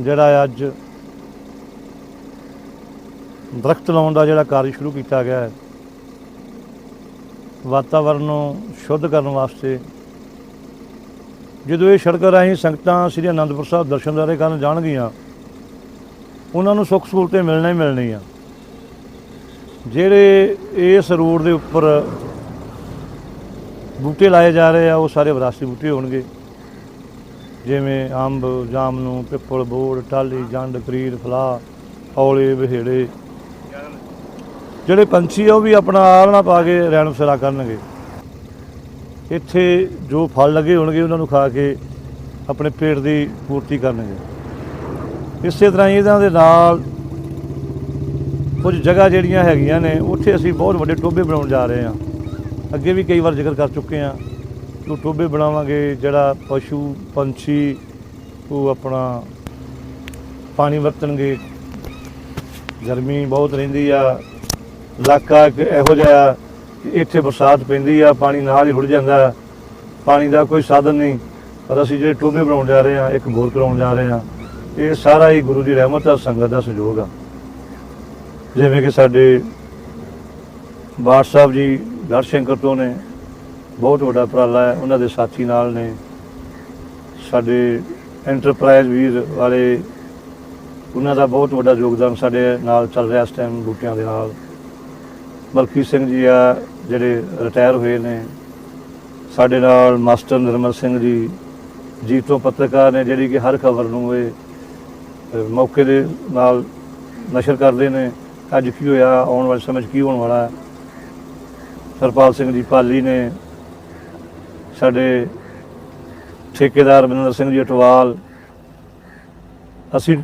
ਜਿਹੜਾ ਅੱਜ ਦਰਖਤ ਲਾਉਣ ਦਾ ਜਿਹੜਾ ਕਾਰਜ ਸ਼ੁਰੂ ਕੀਤਾ ਗਿਆ ਹੈ ਵਾਤਾਵਰਣ ਨੂੰ ਸ਼ੁੱਧ ਕਰਨ ਵਾਸਤੇ, ਜਦੋਂ ਇਹ ਸੜਕ ਰਾਹੀਂ ਸੰਗਤਾਂ ਸ੍ਰੀ ਅਨੰਦਪੁਰ ਸਾਹਿਬ ਦਰਸ਼ਨ ਦਾਰੇ ਕਰਨ ਜਾਣਗੀਆਂ, ਉਹਨਾਂ ਨੂੰ ਸੁੱਖ ਸਹੂਲਤਾਂ ਮਿਲਣਾ ਹੀ ਮਿਲਣੀਆਂ ਜਿਹੜੇ ਇਸ ਰੋਡ ਦੇ ਉੱਪਰ ਬੂਟੇ ਲਾਏ ਜਾ ਰਹੇ ਆ, ਉਹ ਸਾਰੇ ਵਿਰਾਸਤੀ ਬੂਟੇ ਹੋਣਗੇ। ਜਿਵੇਂ ਅੰਬ ਜਾਮਨੂ ਪਿੱਪਲ, ਬੋੜ ਟਾਲੀ ਜੰਡ ਕਰੀਰ ਫਲਾਹ, ਔਲੇ, ਵਿਹੜੇ। ਜਿਹੜੇ ਪੰਛੀ ਆ, ਉਹ ਵੀ ਆਪਣਾ ਆਲਣਾ ਪਾ ਕੇ ਰਹਿਣ ਫਸਰਾ ਕਰਨਗੇ। ਇੱਥੇ ਜੋ ਫਲ ਲੱਗੇ ਹੋਣਗੇ, ਉਹਨਾਂ ਨੂੰ ਖਾ ਕੇ ਆਪਣੇ ਪੇਟ ਦੀ ਪੂਰਤੀ ਕਰਨਗੇ। ਇਸੇ ਤਰ੍ਹਾਂ ਹੀ ਇਹਨਾਂ ਦੇ ਨਾਲ ਕੁਝ ਜਗ੍ਹਾ ਜਿਹੜੀਆਂ ਹੈਗੀਆਂ ਨੇ, ਉੱਥੇ ਅਸੀਂ ਬਹੁਤ ਵੱਡੇ ਟੋਬੇ ਬਣਾਉਣ ਜਾ ਰਹੇ ਹਾਂ। ਅੱਗੇ ਵੀ ਕਈ ਵਾਰ ਜ਼ਿਕਰ ਕਰ ਚੁੱਕੇ ਹਾਂ। ਉਹ ਟੋਬੇ ਬਣਾਵਾਂਗੇ, ਜਿਹੜਾ ਪਸ਼ੂ, ਪੰਛੀ, ਉਹ ਆਪਣਾ ਪਾਣੀ ਵਰਤਣਗੇ। ਗਰਮੀ ਬਹੁਤ ਰਹਿੰਦੀ ਆ। ਇਲਾਕਾ ਇੱਕ ਇਹੋ ਜਿਹਾ ਕਿ ਇੱਥੇ ਬਰਸਾਤ ਪੈਂਦੀ ਆ, ਪਾਣੀ ਨਾਲ ਹੀ ਰੁੜ ਜਾਂਦਾ। ਪਾਣੀ ਦਾ ਕੋਈ ਸਾਧਨ ਨਹੀਂ। ਪਰ ਅਸੀਂ ਜਿਹੜੇ ਟੋਬੇ ਬਣਾਉਣ ਜਾ ਰਹੇ ਹਾਂ ਇੱਕ ਬੋਰ ਕਰਾਉਣ ਜਾ ਰਹੇ ਹਾਂ ਇਹ ਸਾਰਾ ਹੀ ਗੁਰੂ ਦੀ ਰਹਿਮਤ ਆ, ਸੰਗਤ ਦਾ ਸਹਿਯੋਗ ਆ। ਜਿਵੇਂ ਕਿ ਸਾਡੇ ਬਾਠ ਸਾਹਿਬ ਜੀ ਦਰਸ਼ੰਕਰ ਤੋਂ ਨੇ ਬਹੁਤ ਵੱਡਾ ਉਪਰਾਲਾ ਹੈ। ਉਹਨਾਂ ਦੇ ਸਾਥੀ ਨਾਲ ਨੇ। ਸਾਡੇ ਐਂਟਰਪ੍ਰਾਈਜ਼ ਵੀਰ ਵਾਲੇ, ਉਹਨਾਂ ਦਾ ਬਹੁਤ ਵੱਡਾ ਯੋਗਦਾਨ ਸਾਡੇ ਨਾਲ ਚੱਲ ਰਿਹਾ ਇਸ ਟਾਈਮ ਬੂਟਿਆਂ ਦੇ ਨਾਲ ਮਲਕੀ ਸਿੰਘ ਜੀ ਆ, ਜਿਹੜੇ ਰਿਟਾਇਰ ਹੋਏ ਨੇ। ਸਾਡੇ ਨਾਲ ਮਾਸਟਰ ਨਿਰਮਲ ਸਿੰਘ ਜੀ ਜੀ ਤੋਂ ਪੱਤਰਕਾਰ ਨੇ, ਜਿਹੜੀ ਕਿ ਹਰ ਖਬਰ ਨੂੰ ਇਹ ਮੌਕੇ ਦੇ ਨਾਲ ਨਸ਼ਰ ਕਰਦੇ ਨੇ। ਅੱਜ ਕੀ ਹੋਇਆ, ਆਉਣ ਵਾਲੇ ਸਮੇਂ 'ਚ ਕੀ ਹੋਣ ਵਾਲਾ ਹੈ? ਸਰਪਾਲ ਸਿੰਘ ਜੀ ਪਾਲੀ ਨੇ ਸਾਡੇ ਠੇਕੇਦਾਰ ਬਿੰਦਰ ਸਿੰਘ ਜੀ ਅਟਵਾਲ, ਅਸੀਂ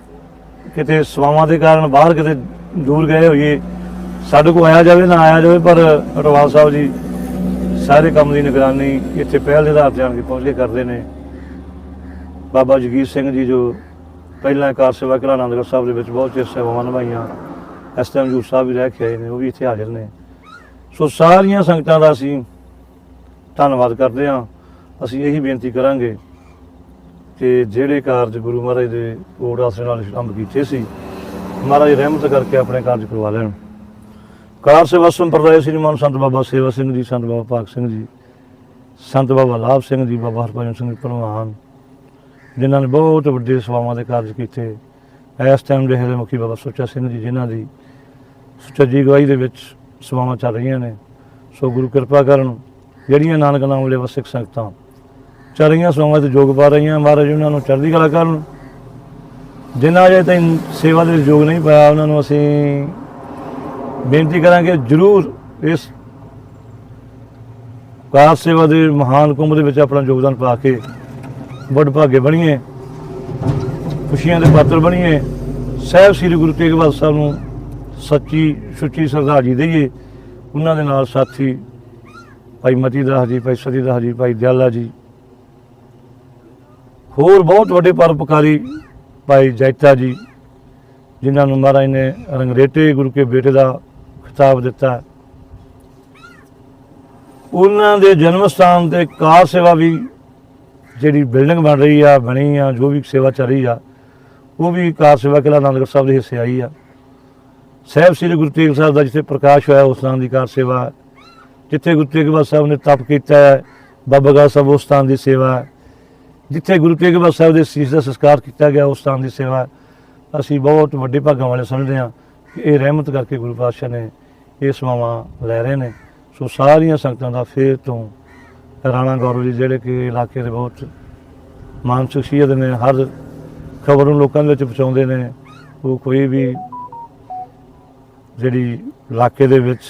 ਕਿਤੇ ਸਵਾਵਾਂ ਦੇ ਕਾਰਨ ਬਾਹਰ ਕਿਤੇ ਦੂਰ ਗਏ ਹੋਈਏ, ਸਾਡੇ ਕੋਲ ਆਇਆ ਜਾਵੇ ਨਾ ਆਇਆ ਜਾਵੇ, ਪਰ ਅਟਵਾਲ ਸਾਹਿਬ ਜੀ ਸਾਰੇ ਕੰਮ ਦੀ ਨਿਗਰਾਨੀ ਇੱਥੇ ਪਹਿਲ ਦੇ ਆਧਾਰ ਤੇ ਆਣ ਕੇ ਪਹੁੰਚ ਕੇ ਕਰਦੇ ਨੇ। ਬਾਬਾ ਜਗੀਰ ਸਿੰਘ ਜੀ ਜੋ ਪਹਿਲਾਂ ਕਾਰ ਸੇਵਾ ਕਿਲਾ ਆਨੰਦਗੜ੍ਹ ਸਾਹਿਬ ਦੇ ਵਿੱਚ ਬਹੁਤ ਚਿਰ ਸੇਵਾਵਾਂ ਨਿਭਾਈਆਂ, ਇਸ ਟਾਈਮ ਜੂਰ ਸਾਹਿਬ ਵੀ ਰਹਿ ਕੇ ਆਏ ਨੇ, ਉਹ ਵੀ ਇੱਥੇ ਹਾਜ਼ਰ ਨੇ। ਸੋ ਸਾਰੀਆਂ ਸੰਗਤਾਂ ਦਾ ਅਸੀਂ ਧੰਨਵਾਦ ਕਰਦੇ ਹਾਂ। ਅਸੀਂ ਇਹੀ ਬੇਨਤੀ ਕਰਾਂਗੇ ਕਿ ਜਿਹੜੇ ਕਾਰਜ ਗੁਰੂ ਮਹਾਰਾਜ ਦੇ ਕੋੜ ਆਸਰੇ ਨਾਲ ਸ਼ਰੰਭ ਕੀਤੇ ਸੀ, ਮਹਾਰਾਜ ਰਹਿਮਤ ਕਰਕੇ ਆਪਣੇ ਕਾਰਜ ਕਰਵਾ ਲੈਣ। ਕਾਰ ਸੇਵਾ ਸੰਪਰਦਾਇ ਸ੍ਰੀ ਮਾਨ ਸੰਤ ਬਾਬਾ ਸੇਵਾ ਸਿੰਘ ਜੀ, ਸੰਤ ਬਾਬਾ ਭਾਗ ਸਿੰਘ ਜੀ, ਸੰਤ ਬਾਬਾ ਲਾਭ ਸਿੰਘ ਜੀ, ਬਾਬਾ ਹਰਭਜਨ ਸਿੰਘ ਜੀ ਪ੍ਰਵਾਨ ਜਿਨ੍ਹਾਂ ਨੇ ਬਹੁਤ ਵੱਡੇ ਸੇਵਾਵਾਂ ਦੇ ਕਾਰਜ ਕੀਤੇ। ਇਸ ਟਾਈਮ ਦੇ ਹਰੇ ਮੁਖੀ ਬਾਬਾ ਸੁੱਚਾ ਸਿੰਘ ਜੀ, ਜਿਨ੍ਹਾਂ ਦੀ ਸੁਚੱਜੀ ਗਵਾਹੀ ਦੇ ਵਿੱਚ ਸੇਵਾਵਾਂ ਚੱਲ ਰਹੀਆਂ ਨੇ। ਸੋ ਗੁਰੂ ਕਿਰਪਾ ਕਰਨ, ਜਿਹੜੀਆਂ ਨਾਨਕ ਨਾਮ ਵਾਲੇ ਵਸਿਕ ਸੰਗਤਾਂ ਚੱਲ ਰਹੀਆਂ ਸੇਵਾਵਾਂ ਤੇ ਯੋਗ ਪਾ ਰਹੀਆਂ, ਮਹਾਰਾਜ ਉਹਨਾਂ ਨੂੰ ਚੜ੍ਹਦੀ ਕਲਾ ਕਰਨ। ਜਿਨ੍ਹਾਂ ਅਜੇ ਤਾਈਂ ਸੇਵਾ ਦੇ ਯੋਗ ਨਹੀਂ ਪਾਇਆ, ਉਹਨਾਂ ਨੂੰ ਅਸੀਂ ਬੇਨਤੀ ਕਰਾਂਗੇ ਜਰੂਰ ਇਸ ਕਾਰ ਸੇਵਾ ਦੇ ਮਹਾਨ ਕੁੰਭ ਦੇ ਵਿੱਚ ਆਪਣਾ ਯੋਗਦਾਨ ਪਾ ਕੇ ਵੱਡ ਭਾਗੇ ਬਣੀਏ, ਖੁਸ਼ੀਆਂ ਦੇ ਪਾਤਰ ਬਣੀਏ, ਸਹਿਬ ਸ੍ਰੀ ਗੁਰੂ ਤੇਗ ਬਹਾਦਰ ਸਾਹਿਬ ਨੂੰ ਸੱਚੀ ਸੁੱਚੀ ਸ਼ਰਧਾਂਜਲੀ ਦੇਈਏ। ਉਹਨਾਂ ਦੇ ਨਾਲ ਸਾਥੀ ਭਾਈ ਮਤੀ ਦਾਸ ਜੀ, ਭਾਈ ਸਤੀ ਦਾਸ ਜੀ, ਭਾਈ ਦਿਆਲਾ ਜੀ ਹੋਰ ਬਹੁਤ ਵੱਡੇ ਪਰਉਪਕਾਰੀ ਭਾਈ ਜੈਤਾ ਜੀ, ਜਿਨ੍ਹਾਂ ਨੂੰ ਮਹਾਰਾਜ ਨੇ ਰੰਗਰੇਟੇ ਗੁਰੂ ਕੇ ਬੇਟੇ ਦਾ ਖਿਤਾਬ ਦਿੱਤਾ ਉਹਨਾਂ ਦੇ ਜਨਮ ਸਥਾਨ ਤੇ ਕਾਰ ਸੇਵਾ ਵੀ ਜਿਹੜੀ ਬਿਲਡਿੰਗ ਬਣ ਰਹੀ ਆ, ਬਣੀ ਆ, ਜੋ ਵੀ ਸੇਵਾ ਚੱਲ ਰਹੀ ਆ, ਉਹ ਵੀ ਕਾਰ ਸੇਵਾ ਕਿਲਾ ਆਨੰਦਗੜ੍ਹ ਸਾਹਿਬ ਦੇ ਹਿੱਸੇ ਆਈ ਆ ਸਾਹਿਬ ਸ੍ਰੀ ਗੁਰੂ ਤੇਗ ਸਾਹਿਬ ਦਾ ਜਿੱਥੇ ਪ੍ਰਕਾਸ਼ ਹੋਇਆ ਉਸ ਸਥਾਨ ਦੀ ਕਾਰ ਸੇਵਾ, ਜਿੱਥੇ ਗੁਰੂ ਤੇਗ ਬਹਾਦਰ ਸਾਹਿਬ ਨੇ ਤਪ ਕੀਤਾ ਹੈ, ਬਾਬਾ ਗਾ ਸਾਹਿਬ ਉਸ ਸਥਾਨ ਦੀ ਸੇਵਾ ਹੈ। ਜਿੱਥੇ ਗੁਰੂ ਤੇਗ ਬਹਾਦਰ ਸਾਹਿਬ ਦੇ ਸੀਸ ਦਾ ਸੰਸਕਾਰ ਕੀਤਾ ਗਿਆ, ਉਸ ਸਥਾਨ ਦੀ ਸੇਵਾ ਅਸੀਂ ਬਹੁਤ ਵੱਡੇ ਭਾਗਾਂ ਵਾਲੇ ਸਮਝਦੇ ਹਾਂ ਕਿ ਇਹ ਰਹਿਮਤ ਕਰਕੇ ਗੁਰੂ ਪਾਤਸ਼ਾਹ ਨੇ ਇਹ ਸੇਵਾਵਾਂ ਲੈ ਰਹੇ ਨੇ। ਸੋ ਸਾਰੀਆਂ ਸੰਗਤਾਂ ਦਾ ਫੇਰ ਤੋਂ ਰਾਣਾ ਗੌਰਵ ਜੀ, ਜਿਹੜੇ ਕਿ ਇਲਾਕੇ ਦੇ ਬਹੁਤ ਮਾਨ ਸ਼ਖਸੀਅਤ ਨੇ, ਹਰ ਖਬਰ ਨੂੰ ਲੋਕਾਂ ਦੇ ਵਿੱਚ ਪਹੁੰਚਾਉਂਦੇ ਨੇ, ਉਹ ਕੋਈ ਵੀ ਜਿਹੜੀ ਇਲਾਕੇ ਦੇ ਵਿੱਚ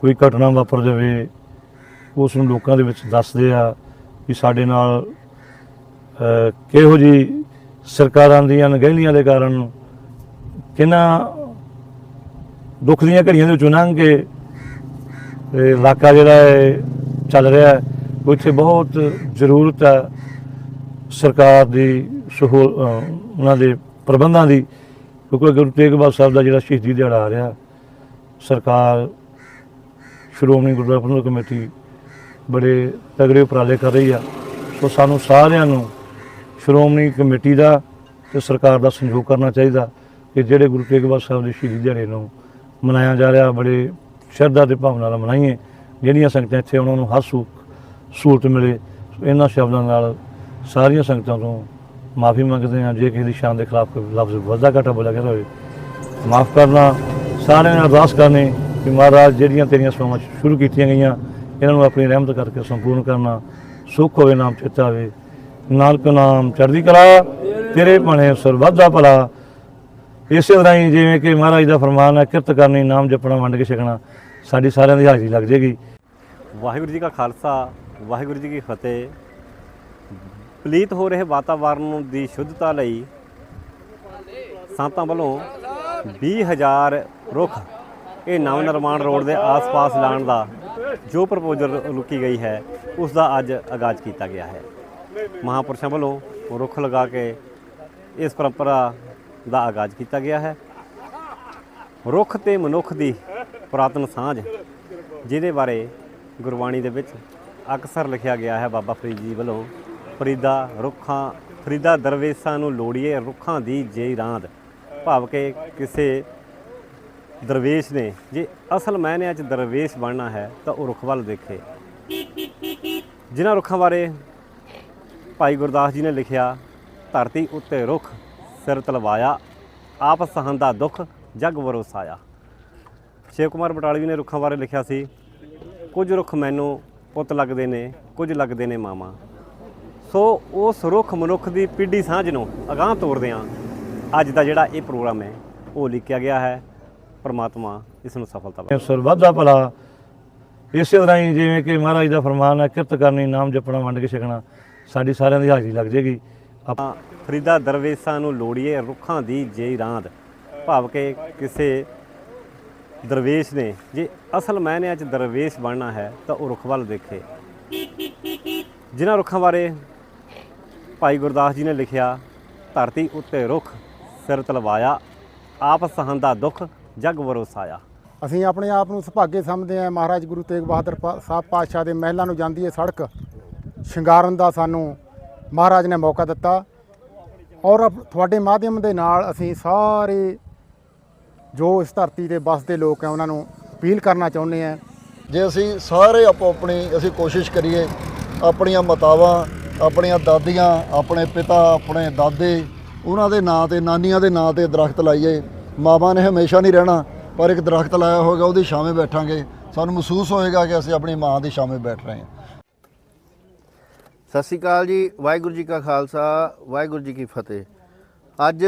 ਕੋਈ ਘਟਨਾ ਵਾਪਰ ਜਾਵੇ, ਉਸ ਨੂੰ ਲੋਕਾਂ ਦੇ ਵਿੱਚ ਦੱਸਦੇ ਆ ਕਿ ਸਾਡੇ ਨਾਲ ਕਿਹੋ ਜੀ ਸਰਕਾਰਾਂ ਦੀਆਂ ਅਣਗਹਿਲੀਆਂ ਦੇ ਕਾਰਨ ਕਿੰਨਾ ਦੁੱਖ ਦੀਆਂ ਘੜੀਆਂ ਦੇ ਵਿੱਚੋਂ ਲੰਘ ਕੇ ਇਹ ਇਲਾਕਾ ਜਿਹੜਾ ਹੈ, ਚੱਲ ਰਿਹਾ ਹੈ ਉੱਥੇ ਬਹੁਤ ਜ਼ਰੂਰਤ ਹੈ ਸਰਕਾਰ ਦੀ ਸਹੂਲ ਉਹਨਾਂ ਦੇ ਪ੍ਰਬੰਧਾਂ ਦੀ, ਕਿਉਂਕਿ ਗੁਰੂ ਤੇਗ ਬਹਾਦਰ ਸਾਹਿਬ ਦਾ ਜਿਹੜਾ ਸ਼ਹੀਦੀ ਦਿਹਾੜਾ ਆ ਰਿਹਾ, ਸਰਕਾਰ ਸ਼੍ਰੋਮਣੀ ਗੁਰਦੁਆਰਾ ਪ੍ਰਬੰਧਕ ਕਮੇਟੀ ਬੜੇ ਤਗੜੇ ਉਪਰਾਲੇ ਕਰ ਰਹੀ ਆ, ਸੋ ਸਾਨੂੰ ਸਾਰਿਆਂ ਨੂੰ ਸ਼੍ਰੋਮਣੀ ਕਮੇਟੀ ਦਾ ਤੇ ਸਰਕਾਰ ਦਾ ਸਹਿਯੋਗ ਕਰਨਾ ਚਾਹੀਦਾ ਕਿ ਜਿਹੜੇ ਗੁਰੂ ਤੇਗ ਬਹਾਦਰ ਸਾਹਿਬ ਦੇ ਸ਼ਹੀਦੀ ਦਿਹਾੜੇ ਨੂੰ ਮਨਾਇਆ ਜਾ ਰਿਹਾ, ਬੜੇ ਸ਼ਰਧਾ ਤੇ ਭਾਵਨਾ ਨਾਲ ਮਨਾਈਏ, ਜਿਹੜੀਆਂ ਸੰਗਤਾਂ ਇੱਥੇ ਉਹਨਾਂ ਨੂੰ ਹਰ ਸੁੱਖ ਸਹੂਲਤ ਮਿਲੇ, ਇਹਨਾਂ ਸ਼ਬਦਾਂ ਨਾਲ ਸਾਰੀਆਂ ਸੰਗਤਾਂ ਤੋਂ ਮਾਫੀ ਮੰਗਦੇ ਹਾਂ। ਜੇ ਕਿਸੇ ਦੀ ਸ਼ਾਨ ਦੇ ਖਿਲਾਫ ਕੋਈ ਲਫ਼ਜ਼ ਵਾਧਾ ਘਾਟਾ ਬੋਲਿਆ ਗਿਆ ਹੋਵੇ, ਮਾਫ ਕਰਨਾ, ਸਾਰਿਆਂ ਨੂੰ ਅਰਦਾਸ ਕਰਨੀ ਕਿ ਮਹਾਰਾਜ ਜਿਹੜੀਆਂ ਤੇਰੀਆਂ ਸੇਵਾਵਾਂ ਸ਼ੁਰੂ ਕੀਤੀਆਂ ਗਈਆਂ, ਇਹਨਾਂ ਨੂੰ ਆਪਣੀ ਰਹਿਮਤ ਕਰਕੇ ਸੰਪੂਰਨ ਕਰਨਾ, ਸੁੱਖ ਹੋਵੇ, ਨਾਮ ਚਿੱਤਾ ਹੋਵੇ ਨਾਨਕ ਨਾਮ ਚੜ੍ਹਦੀ ਕਲਾ, ਤੇਰੇ ਭਾਣੇ ਸਰਬੱਤ ਦਾ ਭਲਾ। ਇਸੇ ਤਰ੍ਹਾਂ ਹੀ ਜਿਵੇਂ ਕਿ ਮਹਾਰਾਜ ਦਾ ਫਰਮਾਨ ਹੈ, ਕਿਰਤ ਕਰਨੀ, ਨਾਮ ਜਪਣਾ, ਵੰਡ ਕੇ ਛਕਣਾ, ਸਾਡੀ ਸਾਰਿਆਂ ਦੀ ਹਾਜ਼ਰੀ ਲੱਗ ਜੇਗੀ। ਵਾਹਿਗੁਰੂ ਜੀ ਕਾ ਖਾਲਸਾ, ਵਾਹਿਗੁਰੂ ਜੀ ਕੀ ਫਤਿਹ। ਪਲੀਤ ਹੋ ਰਹੇ ਵਾਤਾਵਰਣ ਦੀ ਸ਼ੁੱਧਤਾ ਲਈ ਸੰਤਾਂ ਵੱਲੋਂ 20000 ਰੁੱਖ ਇਹ ਨਵ ਨਿਰਮਾਣ ਰੋਡ ਦੇ ਆਸ-ਪਾਸ ਲਾਉਣ ਦਾ ਜੋ ਪ੍ਰਪੋਜ਼ਲ ਲੁਕੀ ਗਈ ਹੈ, ਉਸ ਦਾ ਅੱਜ ਆਗਾਜ਼ ਕੀਤਾ ਗਿਆ ਹੈ। ਮਹਾਪੁਰਸ਼ਾਂ ਵੱਲੋਂ ਰੁੱਖ ਲਗਾ ਕੇ ਇਸ ਪਰੰਪਰਾ ਦਾ ਆਗਾਜ਼ ਕੀਤਾ ਗਿਆ ਹੈ। ਰੁੱਖ ਤੇ ਮਨੁੱਖ ਦੀ ਪੁਰਾਤਨ ਸਾਂਝ, ਜਿਹਦੇ ਬਾਰੇ ਗੁਰਬਾਣੀ ਦੇ ਵਿੱਚ ਅਕਸਰ ਲਿਖਿਆ ਗਿਆ ਹੈ। ਬਾਬਾ ਫਰੀਦ ਜੀ ਵੱਲੋਂ ਫਰੀਦਾ ਰੁੱਖਾਂ, ਫਰੀਦਾ ਦਰਵੇਸ਼ਾਂ ਨੂੰ ਲੋੜੀਏ ਰੁੱਖਾਂ ਦੀ ਜੇ ਰਾਂਦ। ਭਾਵ ਕਿ ਕਿਸੇ ਦਰਵੇਸ਼ ਨੇ, ਜੇ ਅਸਲ ਮਾਇਨਿਆਂ 'ਚ ਦਰਵੇਸ਼ ਬਣਨਾ ਹੈ ਤਾਂ ਉਹ ਰੁੱਖ ਵੱਲ ਦੇਖੇ। ਜਿਨ੍ਹਾਂ ਰੁੱਖਾਂ ਬਾਰੇ ਭਾਈ ਗੁਰਦਾਸ ਜੀ ਨੇ ਲਿਖਿਆ, ਧਰਤੀ ਉੱਤੇ ਰੁੱਖ, ਸਿਰ ਤਲਵਾਇਆ, ਆਪ ਸਹੰਦਾ ਦੁੱਖ, ਜਗ ਵਰੋਸਾਇਆ। ਸ਼ਿਵ ਕੁਮਾਰ ਬਟਾਲਵੀ ਨੇ ਰੁੱਖਾਂ ਬਾਰੇ ਲਿਖਿਆ ਸੀ, ਕੁਝ ਰੁੱਖ ਮੈਨੂੰ ਪੁੱਤ ਲੱਗਦੇ ਨੇ, ਕੁਝ ਲੱਗਦੇ ਨੇ ਮਾਮਾ ਸੋ ਉਸ ਰੁੱਖ ਮਨੁੱਖ ਦੀ ਪੀੜੀ ਸਾਂਝ ਨੂੰ ਅਗਾਂਹ ਤੋਰਦੇ ਹਾਂ ਅੱਜ ਦਾ ਜਿਹੜਾ ਇਹ ਪ੍ਰੋਗਰਾਮ ਹੈ, ਉਹ ਲਿਖਿਆ ਗਿਆ ਹੈ, ਪਰਮਾਤਮਾ ਇਸ ਨੂੰ ਸਫਲਤਾ ਬਖਸ਼ੇ। ਸਰਬੱਤ ਭਲਾ। ਇਸੇ ਤਰ੍ਹਾਂ ਹੀ ਜਿਵੇਂ ਕਿ ਮਹਾਰਾਜ ਦਾ ਫਰਮਾਨ ਹੈ, ਕਿਰਤ ਕਰਨੀ, ਨਾਮ ਜਪਣਾ, ਵੰਡ ਕੇ ਛਕਣਾ। ਸਾਡੀ ਸਾਰਿਆਂ ਦੀ ਹਾਜ਼ਰੀ ਲੱਗ ਜੇਗੀ। ਆਪ- ਫਰੀਦਾ ਦਰਵੇਸ਼ਾਂ ਨੂੰ ਲੋੜੀਏ ਰੁੱਖਾਂ ਦੀ ਜੇ ਰਾਂਦ। ਭਾਵ ਕਿ ਕਿਸੇ ਦਰਵੇਸ਼ ਨੇ ਜੇ ਅਸਲ ਮਾਇਨਿਆਂ 'ਚ ਦਰਵੇਸ਼ ਬਣਨਾ ਹੈ ਤਾਂ ਉਹ ਰੁੱਖ ਵੱਲ ਦੇਖੇ। ਜਿਨ੍ਹਾਂ ਰੁੱਖਾਂ ਬਾਰੇ ਭਾਈ ਗੁਰਦਾਸ ਜੀ ਨੇ ਲਿਖਿਆ ਧਰਤੀ ਉੱਤੇ ਰੁੱਖ ਸਿਰ ਤਲਵਾਇਆ ਆਪ ਸਹੰਦਾ ਦੁੱਖ ਜਗ ਵਰੋਸਾਇਆ। ਅਸੀਂ ਆਪਣੇ ਆਪ ਨੂੰ ਸੁਭਾਗੇ ਸਮਝਦੇ ਹਾਂ। ਮਹਾਰਾਜ ਗੁਰੂ ਤੇਗ ਬਹਾਦਰ ਸਾਹਿਬ ਪਾਤਸ਼ਾਹ ਦੇ ਮਹਿਲਾਂ ਨੂੰ ਜਾਂਦੀ ਹੈ ਸੜਕ। ਸ਼ਿੰਗਾਰਨ ਦਾ ਸਾਨੂੰ ਮਹਾਰਾਜ ਨੇ ਮੌਕਾ ਦਿੱਤਾ ਔਰ ਅਪ- ਤੁਹਾਡੇ ਮਾਧਿਅਮ ਦੇ ਨਾਲ ਅਸੀਂ ਸਾਰੇ ਜੋ ਇਸ ਧਰਤੀ ਤੇ ਵੱਸਦੇ ਲੋਕ ਹੈ ਉਹਨਾਂ ਨੂੰ ਅਪੀਲ ਕਰਨਾ ਚਾਹੁੰਦੇ ਹਾਂ। ਜੇ ਅਸੀਂ ਸਾਰੇ ਆਪੋ ਆਪਣੀ ਅਸੀਂ ਕੋਸ਼ਿਸ਼ ਕਰੀਏ, ਆਪਣੀਆਂ ਮਾਤਾਵਾਂ, ਆਪਣੀਆਂ ਦਾਦੀਆਂ, ਆਪਣੇ ਪਿਤਾ, ਆਪਣੇ ਦਾਦੇ, ਉਹਨਾਂ ਦੇ ਨਾਂ ਤੇ, ਨਾਨੀਆਂ ਦੇ ਨਾਂ ਤੇ ਦਰਖਤ ਲਾਈਏ। ਮਾਵਾਂ ਨੇ ਹਮੇਸ਼ਾ ਨਹੀਂ ਰਹਿਣਾ, ਪਰ ਇੱਕ ਦਰਖਤ ਲਾਇਆ ਹੋਵੇਗਾ ਉਹਦੀ ਛਾਵੇਂ ਬੈਠਾਂਗੇ। ਸਾਨੂੰ ਮਹਿਸੂਸ ਹੋਏਗਾ ਕਿ ਅਸੀਂ ਆਪਣੀ ਮਾਂ ਦੀ ਛਾਵੇਂ ਬੈਠ ਰਹੇ ਹਾਂ। ਸਤਿ ਸ਼੍ਰੀ ਅਕਾਲ ਜੀ, ਵਾਹਿਗੁਰੂ ਜੀ ਕਾ ਖਾਲਸਾ, ਵਾਹਿਗੁਰੂ ਜੀ ਕੀ ਫਤਿਹ। ਅੱਜ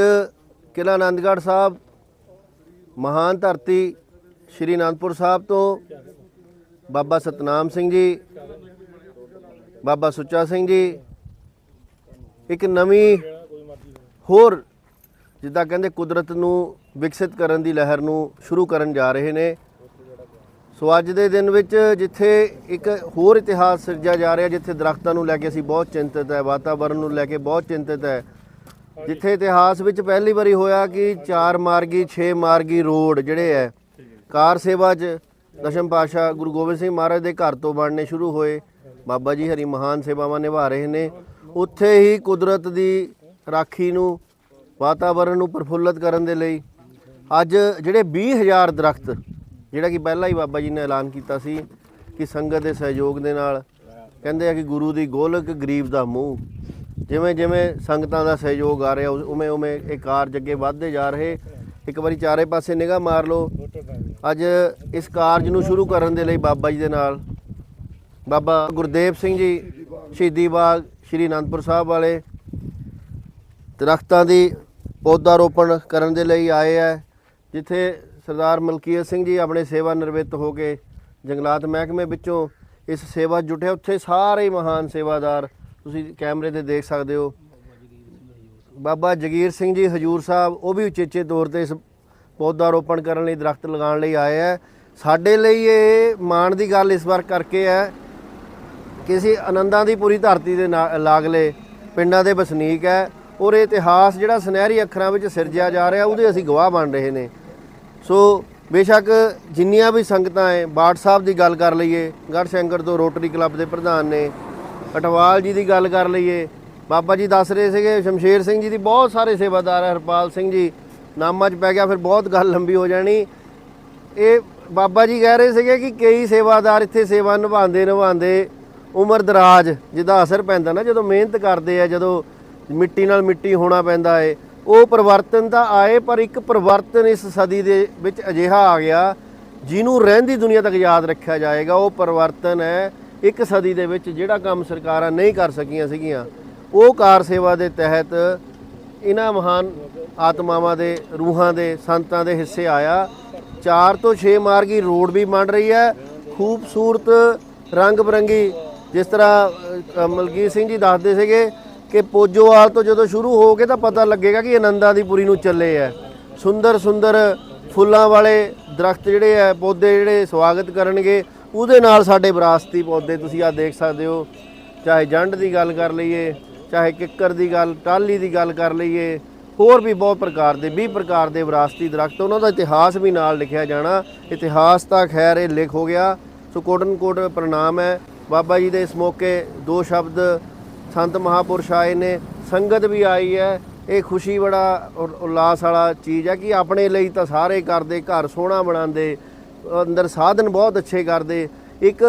ਕਿਲ੍ਹਾ ਆਨੰਦਗੜ੍ਹ ਸਾਹਿਬ, ਮਹਾਨ ਧਰਤੀ ਸ਼੍ਰੀ ਅਨੰਦਪੁਰ ਸਾਹਿਬ ਤੋਂ ਬਾਬਾ ਸਤਨਾਮ ਸਿੰਘ ਜੀ, ਬਾਬਾ ਸੁੱਚਾ ਸਿੰਘ ਜੀ, ਇੱਕ ਨਵੀਂ ਹੋਰ ਜਿੱਦਾਂ ਕਹਿੰਦੇ ਕੁਦਰਤ ਨੂੰ ਵਿਕਸਿਤ ਕਰਨ ਦੀ ਲਹਿਰ ਨੂੰ ਸ਼ੁਰੂ ਕਰਨ ਜਾ ਰਹੇ ਨੇ। ਸੋ ਅੱਜ ਦੇ ਦਿਨ ਵਿੱਚ ਜਿੱਥੇ ਇੱਕ ਹੋਰ ਇਤਿਹਾਸ ਸਿਰਜਿਆ ਜਾ ਰਿਹਾ, ਜਿੱਥੇ ਦਰਖਤਾਂ ਨੂੰ ਲੈ ਕੇ ਅਸੀਂ ਬਹੁਤ ਚਿੰਤਤ ਹੈ, ਵਾਤਾਵਰਣ ਨੂੰ ਲੈ ਕੇ ਬਹੁਤ ਚਿੰਤਤ ਹੈ, ਜਿੱਥੇ ਇਤਿਹਾਸ ਵਿੱਚ ਪਹਿਲੀ ਵਾਰੀ ਹੋਇਆ ਕਿ ਚਾਰ ਮਾਰਗੀ 6 ਮਾਰਗੀ ਰੋਡ ਜਿਹੜੇ ਹੈ, ਕਾਰ ਸੇਵਾ 'ਚ ਦਸ਼ਮ ਪਾਸ਼ਾ ਗੁਰੂ ਗੋਬਿੰਦ ਸਿੰਘ ਮਹਾਰਾਜ ਦੇ ਘਰ ਤੋਂ ਬਣਨੇ ਸ਼ੁਰੂ ਹੋਏ, ਬਾਬਾ ਜੀ ਹਰੀ ਮਹਾਨ ਸੇਵਾਵਾਂ ਨਿਭਾ ਰਹੇ ਨੇ, ਉੱਥੇ ਹੀ ਕੁਦਰਤ ਦੀ ਰਾਖੀ ਨੂੰ, ਵਾਤਾਵਰਣ ਨੂੰ ਪ੍ਰਫੁੱਲਤ ਕਰਨ ਦੇ ਲਈ ਅੱਜ ਜਿਹੜੇ 20000 ਦਰਖਤ ਜਿਹੜਾ ਕਿ ਪਹਿਲਾਂ ਹੀ ਬਾਬਾ ਜੀ ਨੇ ਐਲਾਨ ਕੀਤਾ ਸੀ ਕਿ ਸੰਗਤ ਦੇ ਸਹਿਯੋਗ ਦੇ ਨਾਲ ਕਹਿੰਦੇ ਆ ਕਿ ਗੁਰੂ ਦੀ ਗੋਲਕ ਗਰੀਬ ਦਾ ਮੂੰਹ। ਜਿਵੇਂ ਜਿਵੇਂ ਸੰਗਤਾਂ ਦਾ ਸਹਿਯੋਗ ਆ ਰਿਹਾ ਉਵੇਂ ਉਵੇਂ ਇਹ ਕਾਰਜ ਅੱਗੇ ਵਧਦੇ ਜਾ ਰਹੇ। ਇੱਕ ਵਾਰੀ ਚਾਰੇ ਪਾਸੇ ਨਿਗਾਹ ਮਾਰ ਲਓ। ਅੱਜ ਇਸ ਕਾਰਜ ਨੂੰ ਸ਼ੁਰੂ ਕਰਨ ਦੇ ਲਈ ਬਾਬਾ ਜੀ ਦੇ ਨਾਲ ਬਾਬਾ ਗੁਰਦੇਵ ਸਿੰਘ ਜੀ, ਸ਼ਹੀਦੀ ਬਾਗ, ਸ਼੍ਰੀ ਅਨੰਦਪੁਰ ਸਾਹਿਬ ਵਾਲੇ ਦਰਖਤਾਂ ਦੀ ਪੌਦਾ ਰੋਪਣ ਕਰਨ ਦੇ ਲਈ ਆਏ ਹੈ ਜਿੱਥੇ ਸਰਦਾਰ ਮਲਕੀਤ ਸਿੰਘ ਜੀ ਆਪਣੇ ਸੇਵਾ ਨਿਰਵਿਤ ਹੋ ਕੇ ਜੰਗਲਾਤ ਮਹਿਕਮੇ ਵਿੱਚੋਂ ਇਸ ਸੇਵਾ 'ਚ ਜੁਟੇ ਉੱਥੇ ਸਾਰੇ ਮਹਾਨ ਸੇਵਾਦਾਰ ਤੁਸੀਂ ਕੈਮਰੇ ਤੇ ਦੇਖ ਸਕਦੇ ਹੋ। ਬਾਬਾ ਜਗੀਰ ਸਿੰਘ ਜੀ ਹਜੂਰ ਸਾਹਿਬ, ਉਹ ਵੀ ਉਚੇਚੇ ਤੌਰ ਤੇ ਇਸ ਪੌਦਾ ਰੋਪਣ ਕਰਨ ਲਈ ਦਰਖਤ ਲਗਾਉਣ ਲਈ ਆਏ ਹੈ ਸਾਡੇ ਲਈ ਇਹ ਮਾਣ ਦੀ ਗੱਲ ਇਸ ਵਾਰ ਕਰਕੇ ਹੈ ਕਿ ਅਸੀਂ ਆਨੰਦਾਂ ਦੀ ਪੂਰੀ ਧਰਤੀ ਦੇ ਨਾ- ਲਾਗਲੇ ਪਿੰਡਾਂ ਦੇ ਵਸਨੀਕ ਹੈ ਔਰ ਇਹ ਇਤਿਹਾਸ ਜਿਹੜਾ ਸੁਨਹਿਰੀ ਅੱਖਰਾਂ ਵਿੱਚ ਸਿਰਜਿਆ ਜਾ ਰਿਹਾ, ਉਹਦੇ ਅਸੀਂ ਗਵਾਹ ਬਣ ਰਹੇ ਨੇ। ਸੋ ਬੇਸ਼ੱਕ ਜਿੰਨੀਆਂ ਵੀ ਸੰਗਤਾਂ ਹੈ ਬਾਟ ਸਾਹਿਬ ਦੀ ਗੱਲ ਕਰ ਲਈਏ ਗੜ੍ਹਸ਼ੰਕਰ ਤੋਂ ਰੋਟਰੀ ਕਲੱਬ ਦੇ ਪ੍ਰਧਾਨ ਨੇ, ਅਟਵਾਲ ਜੀ ਦੀ ਗੱਲ ਕਰ ਲਈਏ, ਬਾਬਾ ਜੀ ਦੱਸ ਰਹੇ ਸੀਗੇ, ਸ਼ਮਸ਼ੇਰ ਸਿੰਘ ਜੀ ਦੀ ਬਹੁਤ ਸਾਰੇ ਸੇਵਾਦਾਰ ਹੈ ਹਰਪਾਲ ਸਿੰਘ ਜੀ, ਨਾਮਾਂ 'ਚ ਪੈ ਗਿਆ, ਫਿਰ ਬਹੁਤ ਗੱਲ ਲੰਬੀ ਹੋ ਜਾਣੀ। ਇਹ ਬਾਬਾ ਜੀ ਕਹਿ ਰਹੇ ਸੀਗੇ ਕਿ ਕਈ ਸੇਵਾਦਾਰ ਇੱਥੇ ਸੇਵਾ ਨਿਭਾਉਂਦੇ ਨਿਭਾਉਂਦੇ ਉਮਰ ਦਰਾਜ, ਜਿਹਦਾ ਅਸਰ ਪੈਂਦਾ ਨਾ, ਜਦੋਂ ਮਿਹਨਤ ਕਰਦੇ ਆ, ਜਦੋਂ ਮਿੱਟੀ ਨਾਲ ਮਿੱਟੀ ਹੋਣਾ ਪੈਂਦਾ ਏ ਉਹ ਪਰਿਵਰਤਨ ਤਾਂ ਆਏ ਪਰ ਇੱਕ ਪਰਿਵਰਤਨ ਇਸ ਸਦੀ ਦੇ ਵਿੱਚ ਅਜਿਹਾ ਆ ਗਿਆ ਜਿਹਨੂੰ ਰਹਿੰਦੀ ਦੁਨੀਆ ਤੱਕ ਯਾਦ ਰੱਖਿਆ ਜਾਏਗਾ। ਉਹ ਪਰਿਵਰਤਨ ਹੈ ਇੱਕ ਸਦੀ ਦੇ ਵਿੱਚ ਜਿਹੜਾ ਕੰਮ ਸਰਕਾਰਾਂ ਨਹੀਂ ਕਰ ਸਕੀਆਂ ਸੀਗੀਆਂ। ਉਹ ਕਾਰ ਸੇਵਾ ਦੇ ਤਹਿਤ ਇਹਨਾਂ ਮਹਾਨ ਆਤਮਾਵਾਂ ਦੇ ਰੂਹਾਂ ਦੇ ਸੰਤਾਂ ਦੇ ਹਿੱਸੇ ਆਇਆ। 4 ਤੋਂ 6 ਮਾਰਗੀ ਰੋਡ ਵੀ ਬਣ ਰਹੀ ਹੈ। ਖੂਬਸੂਰਤ ਰੰਗ ਬਰੰਗੀ ਜਿਸ ਤਰ੍ਹਾਂ ਅ, ਮਲਕੀਤ ਸਿੰਘ ਜੀ ਦੱਸਦੇ ਸੀਗੇ ਕਿ ਪੋਜੋਵਾਲ ਤੋਂ ਜਦੋਂ ਸ਼ੁਰੂ ਹੋ ਕੇ ਤਾਂ ਪਤਾ ਲੱਗੇਗਾ ਕਿ ਆਨੰਦਾਂ ਦੀ ਪੁਰੀ ਨੂੰ ਚੱਲੇ ਹੈ ਸੁੰਦਰ ਸੁੰਦਰ ਫੁੱਲਾਂ ਵਾਲੇ ਦਰਖਤ ਜਿਹੜੇ ਆ, ਪੌਦੇ ਜਿਹੜੇ ਸਵਾਗਤ ਕਰਨਗੇ, ਉਹਦੇ ਨਾਲ ਸਾਡੇ ਵਿਰਾਸਤੀ ਪੌਦੇ ਤੁਸੀਂ ਆ ਦੇਖ ਸਕਦੇ ਹੋ। ਚਾਹੇ ਜੰਡ ਦੀ ਗੱਲ ਕਰ ਲਈਏ, ਚਾਹੇ ਕਿੱਕਰ ਦੀ ਗੱਲ ਟਾਲੀ ਦੀ ਗੱਲ ਕਰ ਲਈਏ, ਹੋਰ ਵੀ ਬਹੁਤ ਪ੍ਰਕਾਰ ਦੇ 20 ਪ੍ਰਕਾਰ ਦੇ ਵਿਰਾਸਤੀ ਦਰਖਤ, ਉਹਨਾਂ ਦਾ ਇਤਿਹਾਸ ਵੀ ਨਾਲ ਲਿਖਿਆ ਜਾਣਾ। ਇਤਿਹਾਸ ਤਾਂ ਖੈਰ ਇਹ ਲਿਖ ਹੋ ਗਿਆ। ਸੋ ਕੋਟਨ ਕੋਟ ਪ੍ਰਣਾਮ ਹੈ। ਬਾਬਾ ਜੀ ਦੇ ਇਸ ਮੌਕੇ ਦੋ ਸ਼ਬਦ ਸੰਤ ਮਹਾਪੁਰਸ਼ ਆਏ ਨੇ, ਸੰਗਤ ਵੀ ਆਈ ਹੈ। ਇਹ ਖੁਸ਼ੀ ਬੜਾ ਉ- ਉਲਾਸ ਵਾਲਾ ਚੀਜ਼ ਹੈ ਕਿ ਆਪਣੇ ਲਈ ਤਾਂ ਸਾਰੇ ਕਰਦੇ, ਘਰ ਸੋਹਣਾ ਬਣਾਉਂਦੇ, ਅੰਦਰ ਸਾਧਨ ਬਹੁਤ ਅੱਛੇ ਕਰਦੇ। ਇੱਕ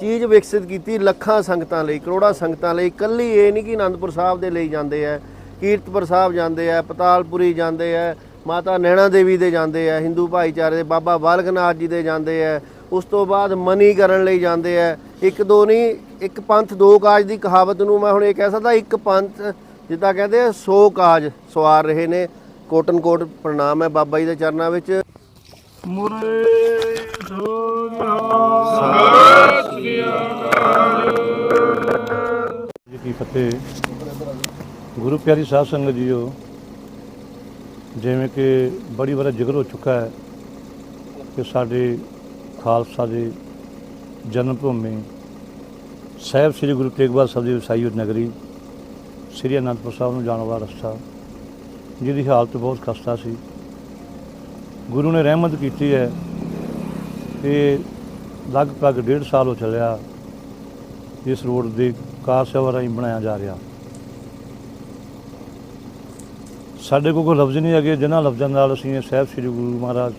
ਚੀਜ਼ ਵਿਕਸਿਤ ਕੀਤੀ ਲੱਖਾਂ ਸੰਗਤਾਂ ਲਈ, ਕਰੋੜਾਂ ਸੰਗਤਾਂ ਲਈ। ਇਕੱਲੀ ਇਹ ਨਹੀਂ ਕਿ ਆਨੰਦਪੁਰ ਸਾਹਿਬ ਦੇ ਲਈ ਜਾਂਦੇ ਆ ਕੀਰਤਪੁਰ ਸਾਹਿਬ ਜਾਂਦੇ ਆ ਪਤਾਲਪੁਰੀ ਜਾਂਦੇ ਆ ਮਾਤਾ ਨੈਣਾ ਦੇਵੀ ਦੇ ਜਾਂਦੇ ਆ ਹਿੰਦੂ ਭਾਈਚਾਰੇ ਦੇ ਬਾਬਾ ਬਾਲਕ ਨਾਥ ਜੀ ਦੇ ਜਾਂਦੇ ਆ ਉਸ ਤੋਂ ਬਾਅਦ ਮਨੀ ਕਰਨ ਲਈ ਜਾਂਦੇ ਆ ਇੱਕ ਦੋ ਨਹੀਂ ਇੱਕ ਪੰਥ ਦੋ ਕਾਜ ਦੀ ਕਹਾਵਤ ਨੂੰ ਮੈਂ ਹੁਣ ਇਹ ਕਹਿ ਸਕਦਾ ਇੱਕ ਪੰਥ ਜਿੱਦਾਂ ਕਹਿੰਦੇ ਆ 100 ਕਾਜ ਸਵਾਰ ਰਹੇ ਨੇ। ਕੋਟਨ ਕੋਟ ਪ੍ਰਣਾਮ ਹੈ ਬਾਬਾ ਜੀ ਦੇ ਚਰਨਾਂ ਵਿੱਚ। ਜੀ ਕੀ ਫਤਿਹ ਗੁਰੂ ਪਿਆਰੀ ਸਾਧ ਸੰਗਤ ਜੀਓ ਜਿਵੇਂ ਕਿ ਬੜੀ ਵਾਰ ਜ਼ਿਕਰ ਹੋ ਚੁੱਕਾ ਹੈ ਕਿ ਸਾਡੇ ਖਾਲਸਾ ਦੇ ਜਨਮ ਭੂਮੀ ਸਾਹਿਬ ਸ੍ਰੀ ਗੁਰੂ ਤੇਗ ਬਹਾਦਰ ਸਾਹਿਬ ਦੀ ਵਸਾਈ ਨਗਰੀ, ਸ੍ਰੀ ਅਨੰਦਪੁਰ ਸਾਹਿਬ ਨੂੰ ਜਾਣ ਵਾਲਾ ਰਸਤਾ, ਜਿਹਦੀ ਹਾਲਤ ਬਹੁਤ ਖਸਤਾ ਸੀ। ਗੁਰੂ ਨੇ ਰਹਿਮਤ ਕੀਤੀ ਹੈ ਕਿ ਲਗਭਗ ਡੇਢ ਸਾਲ ਹੋ ਚੱਲਿਆ ਇਸ ਰੋਡ ਦੇ ਕਾਰ ਸੇਵਾ ਰਾਹੀਂ ਬਣਾਇਆ ਜਾ ਰਿਹਾ। ਸਾਡੇ ਕੋਲ ਕੋਈ ਲਫ਼ਜ਼ ਨਹੀਂ ਹੈਗੇ, ਜਿਨ੍ਹਾਂ ਲਫ਼ਜ਼ਾਂ ਨਾਲ ਅਸੀਂ ਸਾਹਿਬ ਸ੍ਰੀ ਗੁਰੂ ਮਹਾਰਾਜ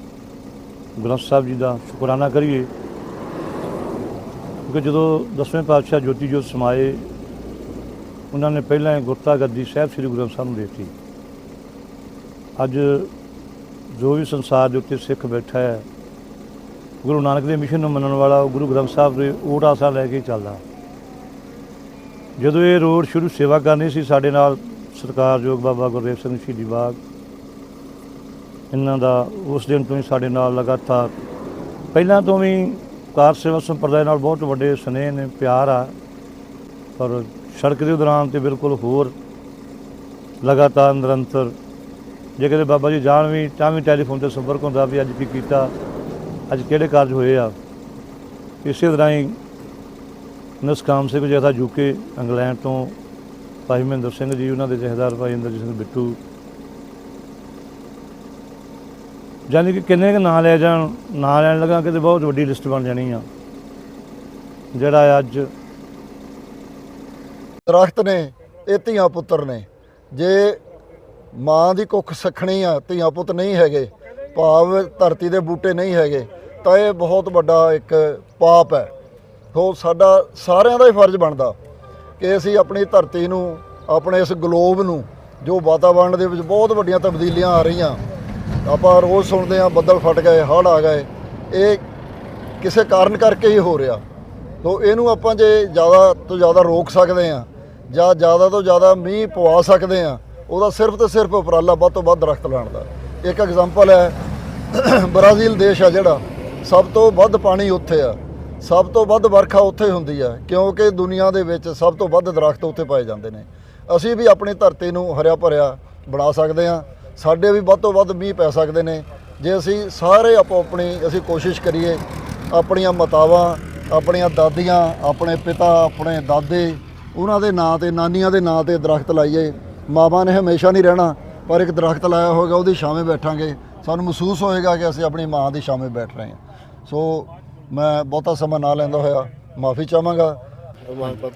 ਗ੍ਰੰਥ ਸਾਹਿਬ ਜੀ ਦਾ ਸ਼ੁਕਰਾਨਾ ਕਰੀਏ। ਕਿਉਂਕਿ ਜਦੋਂ ਦਸਵੇਂ ਪਾਤਸ਼ਾਹ ਜੋਤੀ ਜੋਤ ਸਮਾਏ, ਉਹਨਾਂ ਨੇ ਪਹਿਲਾਂ ਹੀ ਗੁਰਤਾ ਗੱਦੀ ਸਾਹਿਬ ਸ੍ਰੀ ਗੁਰੂ ਗ੍ਰੰਥ ਸਾਹਿਬ ਨੂੰ ਦੇ ਦਿੱਤੀ। ਅੱਜ ਜੋ ਵੀ ਸੰਸਾਰ ਦੇ ਉੱਤੇ ਸਿੱਖ ਬੈਠਾ ਹੈ, ਗੁਰੂ ਨਾਨਕ ਦੇ ਮਿਸ਼ਨ ਨੂੰ ਮੰਨਣ ਵਾਲਾ, ਉਹ ਗੁਰੂ ਗ੍ਰੰਥ ਸਾਹਿਬ ਦੇ ਓਟ ਆਸਾ ਲੈ ਕੇ ਚੱਲਦਾ। ਜਦੋਂ ਇਹ ਰੋਡ ਸ਼ੁਰੂ ਸੇਵਾ ਕਰਨੀ ਸੀ ਸਾਡੇ ਨਾਲ ਸਰਕਾਰਯੋਗ ਬਾਬਾ ਗੁਰਦੇਵ ਸਿੰਘ ਸ਼ਹੀਦੀ ਬਾਗ, ਇਹਨਾਂ ਦਾ ਉਸ ਦਿਨ ਤੋਂ ਹੀ ਸਾਡੇ ਨਾਲ ਲਗਾਤਾਰ, ਪਹਿਲਾਂ ਤੋਂ ਵੀ ਕਾਰ ਸੇਵਾ ਸੰਪਰਦਾਇ ਨਾਲ ਬਹੁਤ ਵੱਡੇ ਸਨੇਹ ਨੇ, ਪਿਆਰ ਆ, ਪਰ ਸੜਕ ਦੇ ਦੌਰਾਨ ਤੇ ਬਿਲਕੁਲ ਹੋਰ ਲਗਾਤਾਰ ਨਿਰੰਤਰ। ਜੇ ਕਦੇ ਬਾਬਾ ਜੀ ਜਾਣ ਵੀ, ਤਾਂ ਵੀ ਟੈਲੀਫੋਨ ਤੇ ਸੰਪਰਕ ਹੁੰਦਾ ਵੀ ਅੱਜ ਕੀ ਕੀਤਾ, ਅੱਜ ਕਿਹੜੇ ਕਾਰਜ ਹੋਏ ਆ। ਇਸੇ ਤਰ੍ਹਾਂ ਹੀ ਨਸਕਾਮ ਸਿੰਘ ਜਥਾ ਯੂਕੇ ਇੰਗਲੈਂਡ ਤੋਂ ਭਾਈ ਮਹਿੰਦਰ ਸਿੰਘ ਜੀ, ਉਹਨਾਂ ਦੇ ਜਥੇਦਾਰ ਭਾਈ ਇੰਦਰਜੀਤ ਸਿੰਘ ਬਿੱਟੂ ਜਾਨੀ ਕਿ ਕਿੰਨੇ ਕੁ ਨਾਂ ਲੈ ਜਾਣ, ਨਾਂ ਲੈਣ ਲੱਗਾ ਕਿਤੇ ਬਹੁਤ ਵੱਡੀ ਲਿਸਟ ਬਣ ਜਾਣੀ ਆ। ਜਿਹੜਾ ਅੱਜ ਦਰਖਤ ਨੇ, ਇਹ ਧੀਆਂ ਪੁੱਤਰ ਨੇ। ਜੇ ਮਾਂ ਦੀ ਕੁੱਖ ਸਖਣੀ ਆ, ਧੀਆਂ ਪੁੱਤ ਨਹੀਂ ਹੈਗੇ, ਭਾਵ ਧਰਤੀ ਦੇ ਬੂਟੇ ਨਹੀਂ ਹੈਗੇ, ਤਾਂ ਇਹ ਬਹੁਤ ਵੱਡਾ ਇੱਕ ਪਾਪ ਹੈ। ਸੋ ਸਾਡਾ ਸਾਰਿਆਂ ਦਾ ਹੀ ਫਰਜ਼ ਬਣਦਾ ਕਿ ਅਸੀਂ ਆਪਣੀ ਧਰਤੀ ਨੂੰ, ਆਪਣੇ ਇਸ ਗਲੋਬ ਨੂੰ, ਜੋ ਵਾਤਾਵਰਣ ਦੇ ਵਿੱਚ ਬਹੁਤ ਵੱਡੀਆਂ ਤਬਦੀਲੀਆਂ ਆ ਰਹੀਆਂ ਆਪਾਂ ਰੋਜ਼ ਸੁਣਦੇ ਆ ਬੱਦਲ ਫਟ ਗਏ, ਹੜ੍ਹ ਆ ਗਏ। ਇਹ ਕਿਸੇ ਕਾਰਨ ਕਰਕੇ ਹੀ ਹੋ ਰਿਹਾ। ਤੋ ਇਹਨੂੰ ਆਪਾਂ ਜੇ ਜ਼ਿਆਦਾ ਤੋਂ ਜ਼ਿਆਦਾ ਰੋਕ ਸਕਦੇ ਆ ਜਾਂ ਜ਼ਿਆਦਾ ਤੋਂ ਜ਼ਿਆਦਾ ਮੀਂਹ ਪਵਾ ਸਕਦੇ ਆ ਉਹਦਾ ਸਿਰਫ ਤੇ ਸਿਰਫ ਉਪਰਾਲਾ ਵੱਧ ਤੋਂ ਵੱਧ ਦਰਖਤ ਲਾਉਣ ਦਾ। ਇੱਕ ਐਗਜ਼ਾਮਪਲ ਹੈ, ਬ੍ਰਾਜ਼ੀਲ ਦੇਸ਼ ਆ ਜਿਹੜਾ, ਸਭ ਤੋਂ ਵੱਧ ਪਾਣੀ ਉੱਥੇ ਆ। ਸਭ ਤੋਂ ਵੱਧ ਵਰਖਾ ਉੱਥੇ ਹੁੰਦੀ ਆ, ਕਿਉਂਕਿ ਦੁਨੀਆ ਦੇ ਵਿੱਚ ਸਭ ਤੋਂ ਵੱਧ ਦਰਖਤ ਉੱਥੇ ਪਾਏ ਜਾਂਦੇ ਨੇ। ਅਸੀਂ ਵੀ ਆਪਣੀ ਧਰਤੀ ਨੂੰ ਹਰਿਆ ਭਰਿਆ ਬਣਾ ਸਕਦੇ ਆ ਸਾਡੇ ਵੀ ਵੱਧ ਤੋਂ ਵੱਧ ਮੀਂਹ ਪੈ ਸਕਦੇ ਨੇ। ਜੇ ਅਸੀਂ ਸਾਰੇ ਆਪੋ ਆਪਣੀ ਅਸੀਂ ਕੋਸ਼ਿਸ਼ ਕਰੀਏ ਆਪਣੀਆਂ ਮਾਤਾਵਾਂ ਆਪਣੀਆਂ ਦਾਦੀਆਂ ਆਪਣੇ ਪਿਤਾ ਆਪਣੇ ਦਾਦੇ ਉਹਨਾਂ ਦੇ ਨਾਂ ਤੇ ਨਾਨੀਆਂ ਦੇ ਨਾਂ ਤੇ ਦਰਖਤ ਲਾਈਏ। ਮਾਵਾਂ ਨੇ ਹਮੇਸ਼ਾ ਨਹੀਂ ਰਹਿਣਾ ਪਰ ਇੱਕ ਦਰਖਤ ਲਾਇਆ ਹੋਵੇਗਾ ਉਹਦੀ ਛਾਵੇਂ ਬੈਠਾਂਗੇ। ਸਾਨੂੰ ਮਹਿਸੂਸ ਹੋਏਗਾ ਕਿ ਅਸੀਂ ਆਪਣੀ ਮਾਂ ਦੀ ਛਾਵੇਂ ਬੈਠ ਰਹੇ ਹਾਂ। ਸੋ ਮੈਂ ਬਹੁਤਾ ਸਮਾਂ ਨਾ ਲੈਂਦਾ ਹੋਇਆ ਮਾਫੀ ਚਾਹਾਂਗਾ।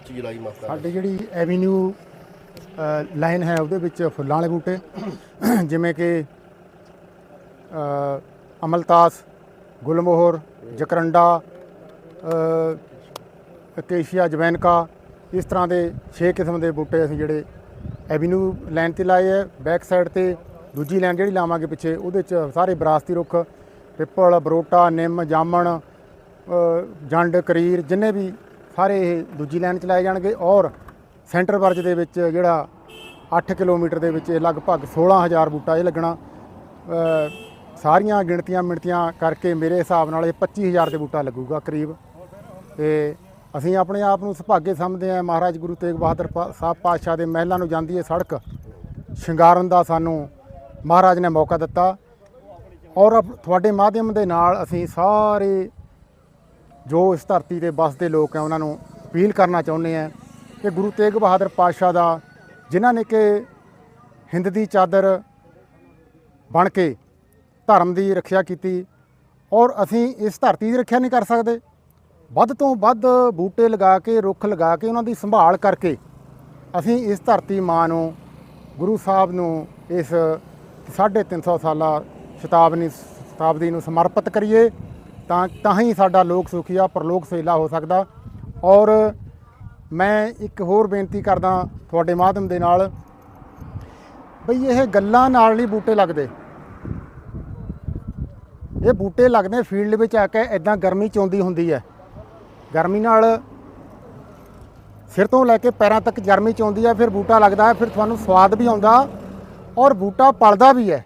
ਜੁਲਾਈ ਮਾਫ ਸਾਡੀ ਜਿਹੜੀ ਐਵੀਨਿਊ ਲਾਈਨ ਹੈ ਉਹਦੇ ਵਿੱਚ ਫੁੱਲਾਂ ਵਾਲੇ ਬੂਟੇ ਜਿਵੇਂ ਕਿ ਅਮਲਤਾਸ ਗੁਲਮੋਹਰ ਜਕਰੰਡਾ ਅ, ਅਕੇਸ਼ੀਆ ਜਵੈਨਕਾ ਇਸ ਤਰ੍ਹਾਂ ਦੇ 6 ਕਿਸਮ ਦੇ ਬੂਟੇ ਅਸੀਂ ਜਿਹੜੇ ਐਵੀਨਿਊ ਲਾਈਨ ਤੇ ਲਾਏ ਹੈ ਬੈਕ ਸਾਈਡ ਤੇ ਦੂਜੀ ਲਾਈਨ ਜਿਹੜੀ ਲਾਵਾਂਗੇ ਪਿੱਛੇ ਉਹਦੇ ਚ ਸਾਰੇ ਵਿਰਾਸਤੀ ਰੁੱਖ ਪਿੱਪਲ ਬਰੋਟਾ ਨਿੰਮ ਜਾਮਣ ਜੰਡ ਕਰੀਰ ਜਿੰਨੇ ਵੀ ਸਾਰੇ ਇਹ ਦੂਜੀ ਲਾਈਨ ਚ ਲਾਏ ਜਾਣਗੇ ਔਰ ਸੈਂਟਰ ਵਰਜ ਦੇ ਵਿੱਚ ਜਿਹੜਾ 8 ਕਿਲੋਮੀਟਰ ਦੇ ਵਿੱਚ ਇਹ ਲਗਭਗ 16000 ਬੂਟਾ ਇਹ ਲੱਗਣਾ। ਸਾਰੀਆਂ ਗਿਣਤੀਆਂ ਮਿਣਤੀਆਂ ਕਰਕੇ ਮੇਰੇ ਹਿਸਾਬ ਨਾਲ ਇਹ 25000 ਦੇ ਬੂਟਾ ਲੱਗੂਗਾ ਕਰੀਬ। ਤੇ ਅਸੀਂ ਆਪਣੇ ਆਪ ਨੂੰ ਸੁਭਾਗੇ ਸਮਝਦੇ ਹਾਂ। ਮਹਾਰਾਜ ਗੁਰੂ ਤੇਗ ਬਹਾਦਰ ਪਾ- ਸਾਹਿਬ ਪਾਤਸ਼ਾਹ ਦੇ ਮਹਿਲਾਂ ਨੂੰ ਜਾਂਦੀ ਹੈ ਸੜਕ ਸ਼ਿੰਗਾਰਨ ਦਾ ਸਾਨੂੰ ਮਹਾਰਾਜ ਨੇ ਮੌਕਾ ਦਿੱਤਾ। ਔਰ ਅਪ- ਤੁਹਾਡੇ ਮਾਧਿਅਮ ਦੇ ਨਾਲ ਅਸੀਂ ਸਾਰੇ ਜੋ ਇਸ ਧਰਤੀ ਤੇ ਵੱਸਦੇ ਲੋਕ ਹੈ, ਉਹਨਾਂ ਨੂੰ ਅਪੀਲ ਕਰਨਾ ਚਾਹੁੰਦੇ ਹਾਂ। ਕਿ ਗੁਰੂ ਤੇਗ ਬਹਾਦਰ ਪਾਤਸ਼ਾਹ ਦਾ, ਜਿਨ੍ਹਾਂ ਨੇ ਕਿ ਹਿੰਦ ਦੀ ਚਾਦਰ ਬਣ ਕੇ ਧਰਮ ਦੀ ਰੱਖਿਆ ਕੀਤੀ ਔਰ ਅਸੀਂ ਇਸ ਧਰਤੀ ਦੀ ਰੱਖਿਆ ਨਹੀਂ ਕਰ ਸਕਦੇ। ਵੱਧ ਤੋਂ ਵੱਧ ਬੂਟੇ ਲਗਾ ਕੇ, ਰੁੱਖ ਲਗਾ ਕੇ, ਉਹਨਾਂ ਦੀ ਸੰਭਾਲ ਕਰਕੇ ਅਸੀਂ ਇਸ ਧਰਤੀ ਮਾਂ ਨੂੰ, ਗੁਰੂ ਸਾਹਿਬ ਨੂੰ ਇਸ 350 ਸਾਲਾ ਸ਼ਤਾਬਦੀ ਸ਼ਤਾਬਦੀ ਨੂੰ ਸਮਰਪਿਤ ਕਰੀਏ ਤਾਂ ਤਾਂ ਹੀ ਸਾਡਾ ਲੋਕ ਸੁਖੀਆ ਪਰਲੋਕ ਸੇਲਾ ਹੋ ਸਕਦਾ ਔਰ ਮੈਂ ਇੱਕ ਹੋਰ ਬੇਨਤੀ ਕਰਦਾ ਤੁਹਾਡੇ ਮਾਧਿਅਮ ਦੇ ਨਾਲ ਬਈ ਇਹ ਗੱਲਾਂ ਨਾਲ ਨਹੀਂ ਬੂਟੇ ਲੱਗਦੇ। ਇਹ ਬੂਟੇ ਲੱਗਦੇ ਫੀਲਡ ਵਿੱਚ ਆ ਕੇ ਇਦਾਂ ਗਰਮੀ ਚੋਂਦੀ ਹੁੰਦੀ ਹੈ। ਗਰਮੀ ਨਾਲ ਸਿਰ ਤੋਂ ਲੈ ਕੇ ਪੈਰਾਂ ਤੱਕ ਗਰਮੀ ਚੋਂਦੀ ਹੈ, ਫਿਰ ਬੂਟਾ ਲੱਗਦਾ ਹੈ, ਫਿਰ ਤੁਹਾਨੂੰ ਸਵਾਦ ਵੀ ਆਉਂਦਾ ਔਰ ਬੂਟਾ ਪਲਦਾ ਵੀ ਹੈ।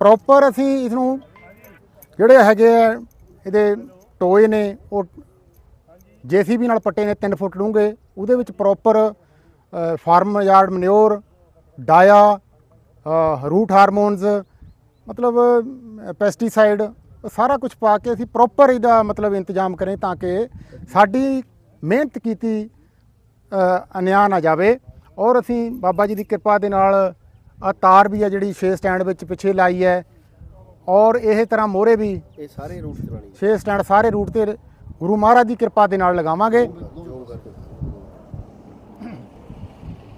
ਪ੍ਰੋਪਰ ਅਸੀਂ ਇਸ ਨੂੰ ਜਿਹੜੇ ਹੈਗੇ ਆ, ਇਹਦੇ ਟੋਏ ਨੇ, ਉਹ ਜੀਸੀਬੀ ਨਾਲ ਪੱਟੇ ਨੇ 3 ਫੁੱਟ ਡੂੰਘੇ। ਉਹਦੇ ਵਿੱਚ ਪ੍ਰੋਪਰ ਫਾਰਮ ਯਾਰਡ ਮਨਿਓਰ ਡਾਇਆ ਰੂਟ ਹਾਰਮੋਨਸ ਮਤਲਬ ਪੈਸਟੀਸਾਈਡ ਸਾਰਾ ਕੁਝ ਪਾ ਕੇ ਅਸੀਂ ਪ੍ਰੋਪਰ ਇਹਦਾ ਮਤਲਬ ਇੰਤਜ਼ਾਮ ਕਰੇ ਤਾਂ ਕਿ ਸਾਡੀ ਮਿਹਨਤ ਕੀਤੀ ਅਨਿਆ ਨਾ ਜਾਵੇ। ਔਰ ਅਸੀਂ ਬਾਬਾ ਜੀ ਦੀ ਕਿਰਪਾ ਦੇ ਨਾਲ ਆ ਤਾਰ ਵੀ ਆ ਜਿਹੜੀ 6 ਸਟੈਂਡ ਵਿੱਚ ਪਿੱਛੇ ਲਾਈ ਹੈ। ਔਰ ਇਹ ਤਰ੍ਹਾਂ ਮੋਰੇ ਵੀ ਇਹ ਸਾਰੇ ਰੂਟ ਚਲਾਣੀ 6 ਸਟੈਂਡ ਸਾਰੇ ਰੂਟ ਤੇ ਗੁਰੂ ਮਹਾਰਾਜ ਦੀ ਕਿਰਪਾ ਦੇ ਨਾਲ ਲਗਾਵਾਂਗੇ।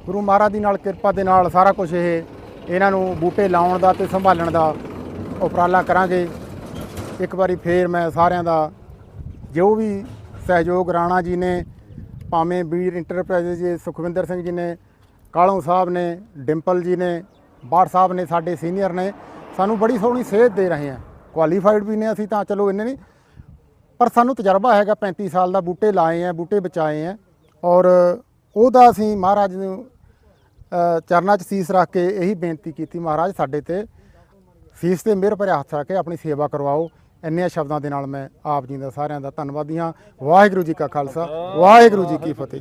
ਗੁਰੂ ਮਹਾਰਾਜ ਦੀ ਨਾਲ ਕਿਰਪਾ ਦੇ ਨਾਲ ਸਾਰਾ ਕੁਝ ਇਹ ਇਹਨਾਂ ਨੂੰ ਬੂਟੇ ਲਾਉਣ ਦਾ ਤੇ ਸੰਭਾਲਣ ਦਾ ਉਪਰਾਲਾ ਕਰਾਂਗੇ। ਇੱਕ ਵਾਰੀ ਫੇਰ ਮੈਂ ਸਾਰਿਆਂ ਦਾ ਜੋ ਵੀ ਸਹਿਯੋਗ ਰਾਣਾ ਜੀ ਨੇ, ਭਾਵੇਂ ਵੀਰ ਇੰਟਰਪ੍ਰਾਈਜ਼ ਜੀ ਸੁਖਵਿੰਦਰ ਸਿੰਘ ਜੀ ਨੇ, ਕਾਲੋਂ ਸਾਹਿਬ ਨੇ, ਡਿੰਪਲ ਜੀ ਨੇ ਬਾੜ ਸਾਹਿਬ ਨੇ, ਸਾਡੇ ਸੀਨੀਅਰ ਨੇ, ਸਾਨੂੰ ਬੜੀ ਸੋਹਣੀ ਸੇਧ ਦੇ ਰਹੇ ਆ। ਕੁਆਲੀਫਾਈਡ ਵੀ ਨੇ ਅਸੀਂ ਤਾਂ, ਚਲੋ ਇੰਨੇ ਨਹੀਂ ਪਰ ਸਾਨੂੰ ਤਜਰਬਾ ਹੈਗਾ 35 ਸਾਲ ਦਾ ਬੂਟੇ ਲਾਏ ਆ, ਬੂਟੇ ਬਚਾਏ ਆ ਔਰ ਉਹਦਾ ਅਸੀਂ ਮਹਾਰਾਜ ਨੂੰ ਚਰਨਾਂ 'ਚ ਸੀਸ ਰੱਖ ਕੇ ਇਹੀ ਬੇਨਤੀ ਕੀਤੀ ਮਹਾਰਾਜ ਸਾਡੇ ਤੇ। ਸੀਸ ਤੇ ਮਿਹਰ ਭਰਿਆ ਹੱਥ ਰੱਖ ਕੇ ਆਪਣੀ ਸੇਵਾ ਕਰਵਾਓ। ਇੰਨਿਆਂ ਸ਼ਬਦਾਂ ਦੇ ਨਾਲ ਮੈਂ ਆਪ ਜੀ ਦਾ ਸਾਰਿਆਂ ਦਾ ਧੰਨਵਾਦੀ ਹਾਂ। ਵਾਹਿਗੁਰੂ ਜੀ ਕਾ ਖਾਲਸਾ, ਵਾਹਿਗੁਰੂ ਜੀ ਕੀ ਫਤਿਹ।